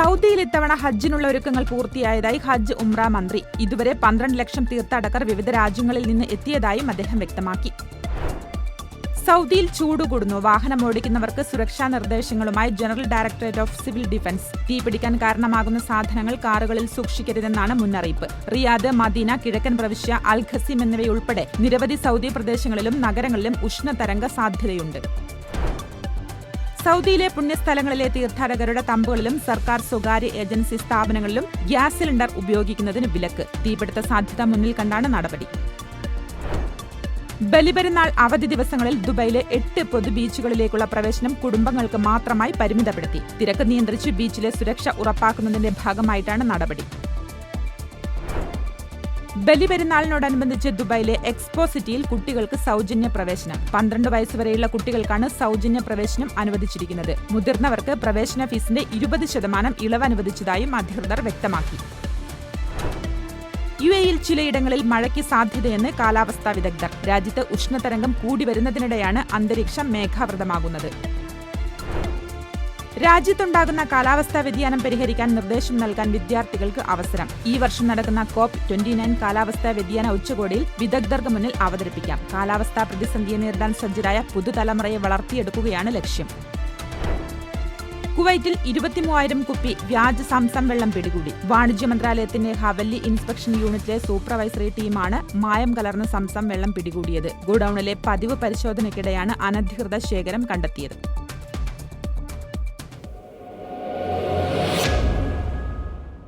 സൗദിയിൽ ഇത്തവണ ഹജ്ജിനുള്ള ഒരുക്കങ്ങൾ പൂർത്തിയായതായി ഹജ്ജ് ഉംറ മന്ത്രി. ഇതുവരെ പന്ത്രണ്ട് ലക്ഷം തീർത്ഥാടകർ വിവിധ രാജ്യങ്ങളിൽ നിന്ന് എത്തിയതായും അദ്ദേഹം വ്യക്തമാക്കി. സൗദിയിൽ ചൂടുകൂടുന്നു വാഹനം ഓടിക്കുന്നവർക്ക് സുരക്ഷാ നിർദ്ദേശങ്ങളുമായി general directorate of civil defence. തീപിടിക്കാൻ കാരണമാകുന്ന സാധനങ്ങൾ കാറുകളിൽ സൂക്ഷിക്കരുതെന്നാണ് മുന്നറിയിപ്പ്. റിയാദ് മദീന കിഴക്കൻ പ്രവിശ്യ അൽ ഖസീം എന്നിവയുൾപ്പെടെ നിരവധി സൗദി പ്രദേശങ്ങളിലും നഗരങ്ങളിലും ഉഷ്ണതരംഗ സാധ്യതയുണ്ട്. സൗദിയിലെ പുണ്യസ്ഥലങ്ങളിലെ തീർത്ഥാടകരുടെ തമ്പുകളിലും സർക്കാർ സ്വകാര്യ ഏജൻസി സ്ഥാപനങ്ങളിലും ഗ്യാസ് സിലിണ്ടർ ഉപയോഗിക്കുന്നതിന് വിലക്ക്. തീപിടുത്ത സാധ്യത മുന്നിൽ കണ്ടാണ് നടപടി. ബലിപെരുന്നാൾ അവധി ദിവസങ്ങളിൽ ദുബൈയിലെ എട്ട് പൊതു ബീച്ചുകളിലേക്കുള്ള പ്രവേശനം കുടുംബങ്ങൾക്ക് മാത്രമായി പരിമിതപ്പെടുത്തി. തിരക്ക് നിയന്ത്രിച്ച് ബീച്ചിലെ സുരക്ഷ ഉറപ്പാക്കുന്നതിന്റെ ഭാഗമായിട്ടാണ് നടപടി. ബലിപെരുന്നാളിനോടനുബന്ധിച്ച് ദുബായിലെ എക്സ്പോ സിറ്റിയിൽ കുട്ടികൾക്ക് സൗജന്യ പ്രവേശനം പന്ത്രണ്ട് വയസ്സുവരെയുള്ള കുട്ടികൾക്കാണ് സൗജന്യ പ്രവേശനം അനുവദിച്ചിരിക്കുന്നത്. മുതിർന്നവർക്ക് പ്രവേശന ഫീസിന്റെ ഇരുപത് ശതമാനം ഇളവ് അനുവദിച്ചതായും അധികൃതർ വ്യക്തമാക്കി. യു എയിൽ ചിലയിടങ്ങളിൽ മഴയ്ക്ക് സാധ്യതയെന്ന് കാലാവസ്ഥാ വിദഗ്ധർ. രാജ്യത്ത് ഉഷ്ണതരംഗം കൂടി വരുന്നതിനിടെയാണ് അന്തരീക്ഷം മേഘാവൃതമാകുന്നത്. രാജ്യത്തുണ്ടാകുന്ന കാലാവസ്ഥാ വ്യതിയാനം പരിഹരിക്കാൻ നിർദ്ദേശം നൽകാൻ വിദ്യാർത്ഥികൾക്ക് അവസരം. ഈ വർഷം നടക്കുന്ന കോപ്പ് ട്വന്റി നയൻ കാലാവസ്ഥാ വ്യതിയാന ഉച്ചകോടിയിൽ വിദഗ്ധർക്ക് മുന്നിൽ അവതരിപ്പിക്കാം. കാലാവസ്ഥാ പ്രതിസന്ധിയെ നേരിടാൻ സജ്ജരായ പുതുതലമുറയെ വളർത്തിയെടുക്കുകയാണ് ലക്ഷ്യം. കുവൈറ്റിൽ ഇരുപത്തിമൂവായിരം കുപ്പി വ്യാജ സംസം വെള്ളം പിടികൂടി. വാണിജ്യ മന്ത്രാലയത്തിന്റെ ഹവല്ലി ഇൻസ്പെക്ഷൻ യൂണിറ്റിലെ സൂപ്പർവൈസറി ടീമാണ് മായം കലർന്ന സംസം വെള്ളം പിടികൂടിയത്. ഗോഡൌണിലെ പതിവ് പരിശോധനയ്ക്കിടെയാണ് അനധികൃത ശേഖരം കണ്ടെത്തിയത്.